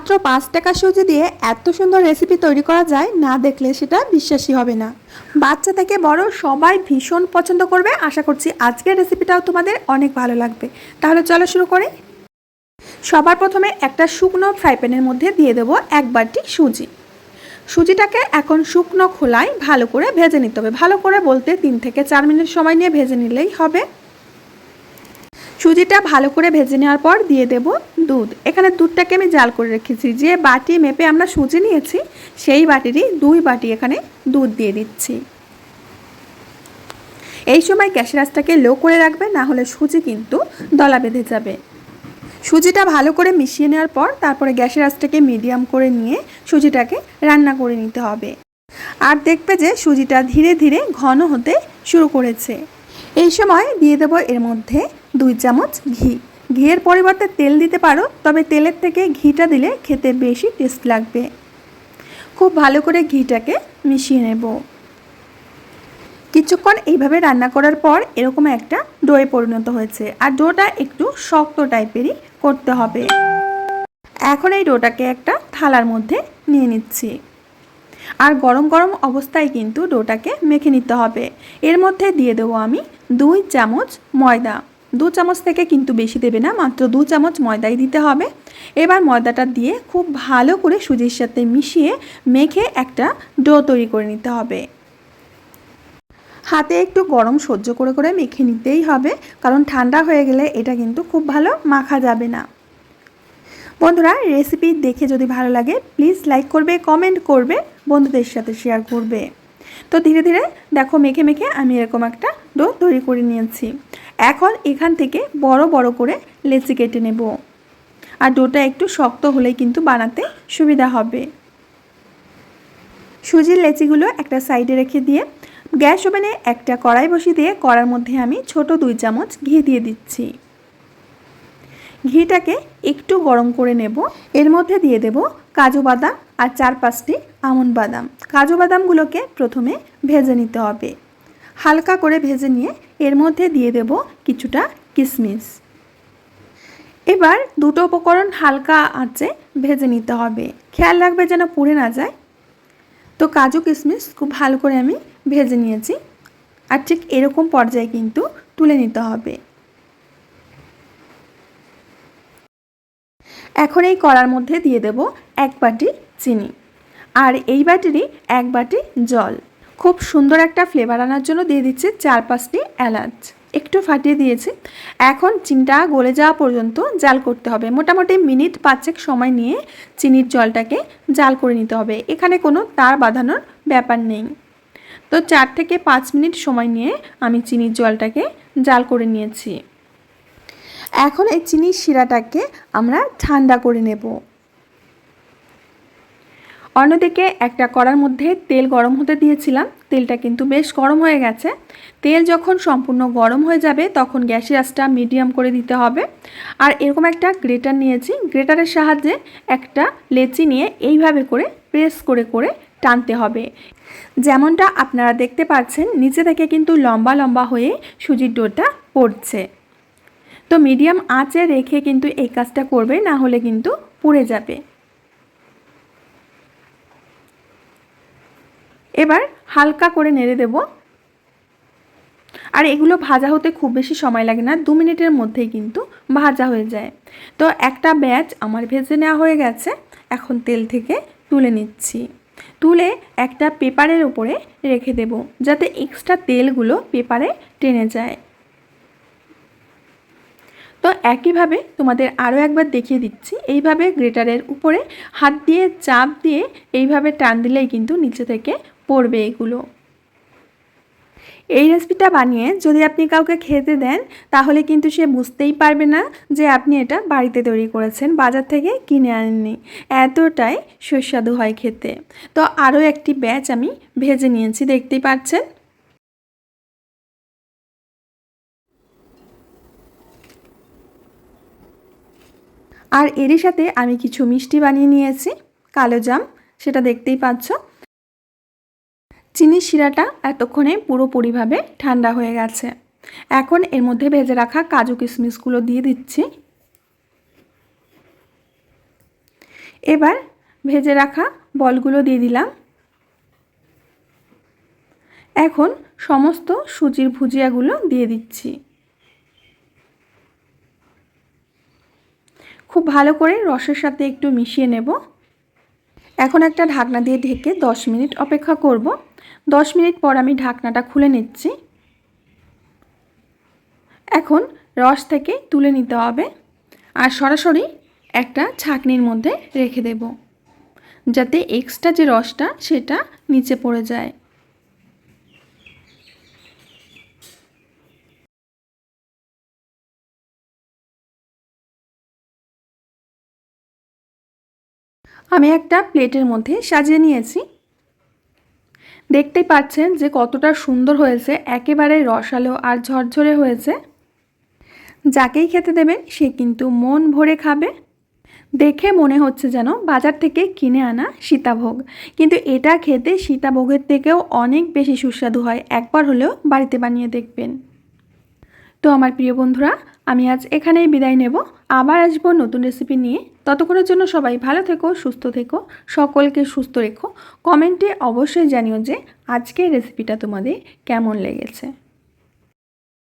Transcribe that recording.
মাত্র পাঁচ টাকা সুজি দিয়ে এত সুন্দর রেসিপি তৈরি করা যায়, না দেখলে সেটা বিশ্বাসী হবে না। বাচ্চা থেকে বড় সবাই ভীষণ পছন্দ করবে। আশা করছি আজকের রেসিপিটাও তোমাদের অনেক ভালো লাগবে। তাহলে চলো শুরু করে। সবার প্রথমে একটা শুকনো ফ্রাই প্যানের মধ্যে দিয়ে দেবো এক বাটি সুজি। সুজিটাকে এখন শুকনো খোলায় ভালো করে ভেজে নিতে হবে। ভালো করে বলতে তিন থেকে চার মিনিট সময় নিয়ে ভেজে নিলেই হবে। সুজিটা ভালো করে ভেজে নেওয়ার পর দিয়ে দেব দুধ। এখানে দুধটাকে আমি জাল করে রেখেছি। যে বাটি মেপে আমরা সুজি নিয়েছি, সেই বাটিরই দুই বাটি এখানে দুধ দিয়ে দিচ্ছি। এই সময় গ্যাসের আঁচটাকে লো করে রাখবে, না হলে সুজি কিন্তু দলা বেঁধে যাবে। সুজিটা ভালো করে মিশিয়ে নেওয়ার পর তারপরে গ্যাসের আঁচটাকে মিডিয়াম করে নিয়ে সুজিটাকে রান্না করে নিতে হবে। আর দেখবে যে সুজিটা ধীরে ধীরে ঘন হতে শুরু করেছে। এই সময় দিয়ে দেবো এর মধ্যে দুই চামচ ঘি। ঘিয়ের পরিবর্তে তেল দিতে পারো, তবে তেলের থেকে ঘিটা দিলে খেতে বেশি টেস্ট লাগবে। খুব ভালো করে ঘিটাকে মিশিয়ে নেব। কিছুক্ষণ এইভাবে রান্না করার পর এরকম একটা ডোয়ে পরিণত হয়েছে, আর ডোটা একটু শক্ত টাইপেরই করতে হবে। এখন এই ডোটাকে একটা থালার মধ্যে নিয়ে নিচ্ছি। আর গরম গরম অবস্থায় কিন্তু ডোটাকে মেখে নিতে হবে। এর মধ্যে দিয়ে দেবো আমি দুই চামচ ময়দা। দু চামচ থেকে কিন্তু বেশি দেবে না, মাত্র দু চামচ ময়দাই দিতে হবে। এবার ময়দাটা দিয়ে খুব ভালো করে সুজির সাথে মিশিয়ে মেখে একটা ডো তৈরি করে নিতে হবে। হাতে একটু গরম সহ্য করে করে মেখে নিতেই হবে, কারণ ঠান্ডা হয়ে গেলে এটা কিন্তু খুব ভালো মাখা যাবে না। বন্ধুরা, রেসিপি দেখে যদি ভালো লাগে, প্লিজ লাইক করবে, কমেন্ট করবে। বন্ধুদের সাথে শেয়ার করবে। তো ধীরে ধীরে দেখো মেখে মেখে আমি এরকম একটা ডো তৈরি করে নিয়েছি। এখন এখান থেকে বড় বড় করে লেচি কেটে নেব। আর ডোটা একটু শক্ত হলেই কিন্তু বানাতে সুবিধা হবে। সুজির লেচিগুলো একটা সাইডে রেখে দিয়ে গ্যাস ওভেনে একটা কড়াই বসিয়ে দিয়ে কড়ার মধ্যে আমি ছোট দুই চামচ ঘি দিয়ে দিচ্ছি। ঘিটাকে একটু গরম করে নেব। এর মধ্যে দিয়ে দেব কাজু বাদাম আর চার পাঁচটি আমন বাদাম। কাজু বাদামগুলোকে প্রথমে ভেজে নিতে হবে। হালকা করে ভেজে নিয়ে এর মধ্যে দিয়ে দেব কিছুটা কিশমিশ এবার দুটো উপকরণ হালকা আঁচে ভেজে নিতে হবে। খেয়াল রাখবে যেন পুড়ে না যায়। তো কাজু কিশমিশ খুব ভালো করে আমি ভেজে নিয়েছি। আর ঠিক এরকম পর্যায়ে কিন্তু তুলে নিতে হবে। এখন এই কড়ার মধ্যে দিয়ে দেব এক বাটি চিনি আর এই বাটিরই এক বাটি জল। খুব সুন্দর একটা ফ্লেভার আনার জন্য দিয়ে দিচ্ছে চার পাঁচটি এলাচ। একটু ফাটিয়ে দিয়েছি। এখন চিনিটা গলে যাওয়া পর্যন্ত জাল করতে হবে। মোটামুটি মিনিট পাঁচেক সময় নিয়ে চিনির জলটাকে জাল করে নিতে হবে। এখানে কোনো তার বাঁধানোর ব্যাপার নেই। তো চার থেকে পাঁচ মিনিট সময় নিয়ে আমি চিনির জলটাকে জাল করে নিয়েছি। এখন এই চিনির শিরাটাকে আমরা ঠান্ডা করে নেব। অন্যদিকে একটা কড়ার মধ্যে তেল গরম হতে দিয়েছিলাম। তেলটা কিন্তু বেশ গরম হয়ে গেছে। তেল যখন সম্পূর্ণ গরম হয়ে যাবে, তখন গ্যাসের আঁচটা মিডিয়াম করে দিতে হবে। আর এরকম একটা গ্রেটার নিয়েছি। গ্রেটারের সাহায্যে একটা লেচি নিয়ে এইভাবে করে প্রেস করে করে টানতে হবে। যেমনটা আপনারা দেখতে পাচ্ছেন, নিচে থেকে কিন্তু লম্বা লম্বা হয়ে সুজির ডোটা পড়ছে। তো মিডিয়াম আঁচে রেখে কিন্তু এই কাজটা করবে, না হলে কিন্তু পুড়ে যাবে। এবার হালকা করে নেড়ে দেব। আর এগুলো ভাজা হতে খুব বেশি সময় লাগে না, দু মিনিটের মধ্যেই কিন্তু ভাজা হয়ে যায়। তো একটা ব্যাচ আমার ভেজে নেওয়া হয়ে গেছে, এখন তেল থেকে তুলে নিচ্ছি। তুলে একটা পেপারের উপরে রেখে দেব, যাতে এক্সট্রা তেলগুলো পেপারে টেনে যায়। তো একইভাবে তোমাদের আরও একবার দেখিয়ে দিচ্ছি। এইভাবে গ্রেটারের উপরে হাত দিয়ে, চাপ দিয়ে এইভাবে টান দিলেই কিন্তু নিচে থেকে পড়বে এগুলো। এই রেসিপিটা বানিয়ে যদি আপনি কাউকে খেতে দেন, তাহলে কিন্তু সে বুঝতেই পারবে না যে আপনি এটা বাড়িতে তৈরি করেছেন, বাজার থেকে কিনে আনেননি। এতটাই সুস্বাদু হয় খেতে। তো আরও একটি ব্যাচ আমি ভেজে নিয়েছি, দেখতেই পাচ্ছেন। আর এরই সাথে আমি কিছু মিষ্টি বানিয়ে নিয়েছি, কালো জাম, সেটা দেখতেই পাচ্ছ। চিনির শিরাটা এতক্ষণে পুরোপুরিভাবে ঠান্ডা হয়ে গেছে। এখন এর মধ্যে ভেজে রাখা কাজু কিশমিশগুলো দিয়ে দিচ্ছি। এবার ভেজে রাখা বলগুলো দিয়ে দিলাম। এখন সমস্ত সুজির ভুজিয়াগুলো দিয়ে দিচ্ছি। খুব ভালো করে রসের সাথে একটু মিশিয়ে নেব। এখন একটা ঢাকনা দিয়ে ঢেকে 10 মিনিট অপেক্ষা করব। 10 মিনিট পর আমি ঢাকনাটা খুলে নিচ্ছি। এখন রস থেকে তুলে নিতে হবে আর সরাসরি একটা ছাকনির মধ্যে রেখে দেব। যাতে এক্সট্রা যে রসটা, সেটা নিচে পড়ে যায়। আমি একটা প্লেটের মধ্যে সাজিয়ে নিয়েছি। দেখতেই পাচ্ছেন যে কতটা সুন্দর হয়েছে, একেবারে রসালো আর ঝরঝরে হয়েছে। যাকেই খেতে দেবেন, সে কিন্তু মন ভরে খাবে। দেখে মনে হচ্ছে যেন বাজার থেকে কিনে আনা সীতাভোগ। কিন্তু এটা খেতে সীতাভোগের থেকেও অনেক বেশি সুস্বাদু হয়। একবার হলেও বাড়িতে বানিয়ে দেখবেন। তো আমার প্রিয় বন্ধুরা, আমি আজ এখানেই বিদায় নেব। আবার আসব নতুন রেসিপি নিয়ে। ততক্ষণের জন্য সবাই ভালো থেকো, সুস্থ থেকো, সকলকে সুস্থ রেখো। কমেন্টে অবশ্যই জানিও যে আজকের রেসিপিটা তোমাদের কেমন লেগেছে।